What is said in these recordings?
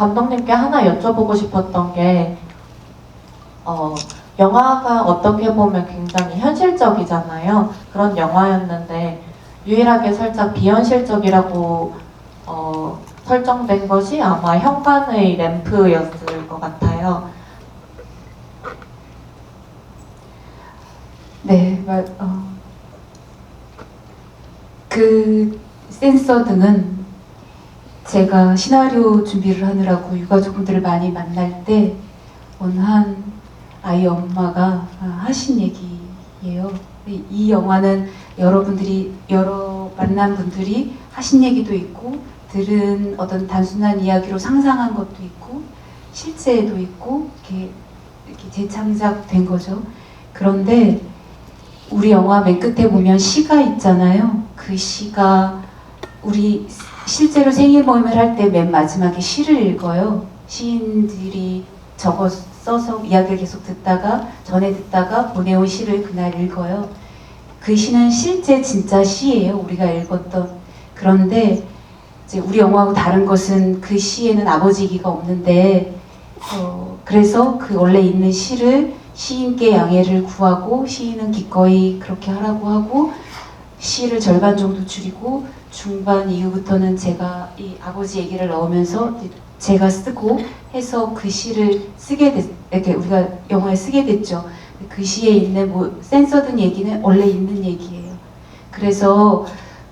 감독님께 하나 여쭤보고 싶었던 게, 어, 영화가 어떻게 보면 굉장히 현실적이잖아요. 그런 영화였는데, 유일하게 살짝 비현실적이라고, 어, 설정된 것이 아마 현관의 램프였을 것 같아요. 네, 마- 어, 그 센서 등은 제가 시나리오 준비를 하느라고 유가족분들을 많이 만날 때 원한 아이 엄마가 아, 하신 얘기예요. 이- 이 영화는 여러분들이 여러 만난 분들이 하신 얘기도 있고 들은 어떤 단순한 이야기로 상상한 것도 있고 실제도 있고 이렇게 이렇게 재창작된 거죠. 그런데 우리 영화 맨 끝에 보면 시가 있잖아요. 그 시가 우리 실제로 생일 모임을 할 때 맨 마지막에 시를 읽어요. 시인들이 적어 써서 이야기를 계속 듣다가 전에 듣다가 보내온 시를 그날 읽어요. 그 시는 실제 진짜 시예요. 우리가 읽었던. 그런데 우리 영화하고 다른 것은 그 시에는 아버지 얘기가 없는데 어, 그래서 그 원래 있는 시를 시인께 양해를 구하고 시인은 기꺼이 그렇게 하라고 하고 시를 절반 정도 줄이고 중반 이후부터는 제가 이 아버지 얘기를 넣으면서 제가 쓰고 해서 그 시를 쓰게 됐, 이렇게 우리가 영화에 쓰게 됐죠. 그 시에 있는 뭐 센서든 얘기는 원래 있는 얘기예요. 그래서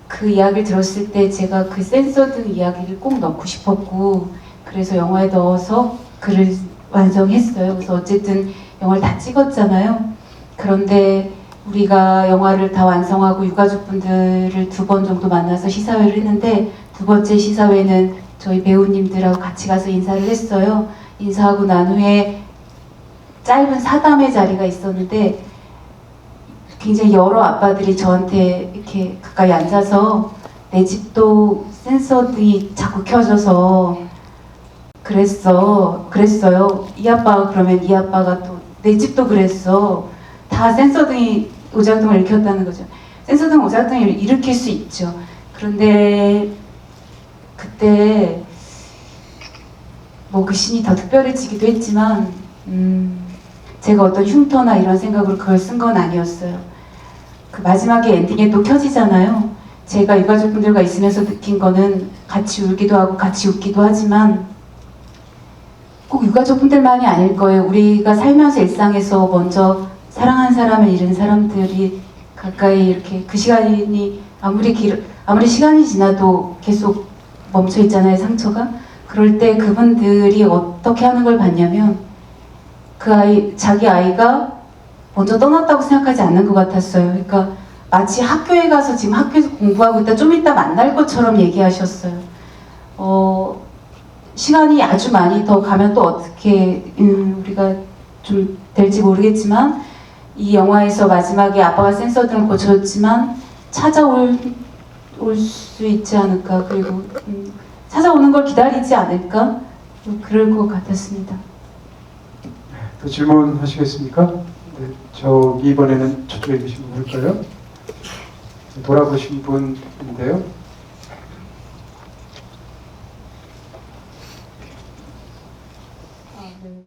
그 이야기를 들었을 때 제가 그 센서든 이야기를 꼭 넣고 싶었고 그래서 영화에 넣어서 글을 완성했어요. 그래서 어쨌든 영화를 다 찍었잖아요. 그런데 우리가 영화를 다 완성하고 유가족분들을 두 번 정도 만나서 시사회를 했는데 두 번째 시사회는 저희 배우님들하고 같이 가서 인사를 했어요. 인사하고 난 후에 짧은 사담의 자리가 있었는데 굉장히 여러 아빠들이 저한테 이렇게 가까이 앉아서 내 집도 센서등이 자꾸 켜져서 그랬어 그랬어요 이 아빠가 그러면 이 아빠가 또 내 집도 그랬어 다 센서등이 오작동을 일으켰다는 거죠. 센서등 오작동을 일으킬 수 있죠. 그런데 그때 뭐 그 신이 더 특별해지기도 했지만 음, 제가 어떤 흉터나 이런 생각으로 그걸 쓴 건 아니었어요. 그 마지막에 엔딩에 또 켜지잖아요. 제가 유가족분들과 있으면서 느낀 거는 같이 울기도 하고 같이 웃기도 하지만 꼭 유가족분들만이 아닐 거예요. 우리가 살면서 일상에서 먼저 사랑한 사람을 잃은 사람들이 가까이 이렇게 그 시간이 아무리 길 아무리 시간이 지나도 계속 멈춰 있잖아요 상처가 그럴 때 그분들이 어떻게 하는 걸 봤냐면 그 아이 자기 아이가 먼저 떠났다고 생각하지 않는 것 같았어요. 그러니까 마치 학교에 가서 지금 학교에서 공부하고 있다 좀 이따 만날 것처럼 얘기하셨어요. 어, 시간이 아주 많이 더 가면 또 어떻게 음, 우리가 좀 될지 모르겠지만 이 영화에서 마지막에 아빠가 센서 등을 고쳐줬지만 찾아올 올 수 있지 않을까 그리고 음, 찾아오는 걸 기다리지 않을까 음, 그럴 것 같았습니다. 또 질문하시겠습니까? 네, 저기 이번에는 저쪽에 계신 분 볼까요? 돌아보신 분인데요.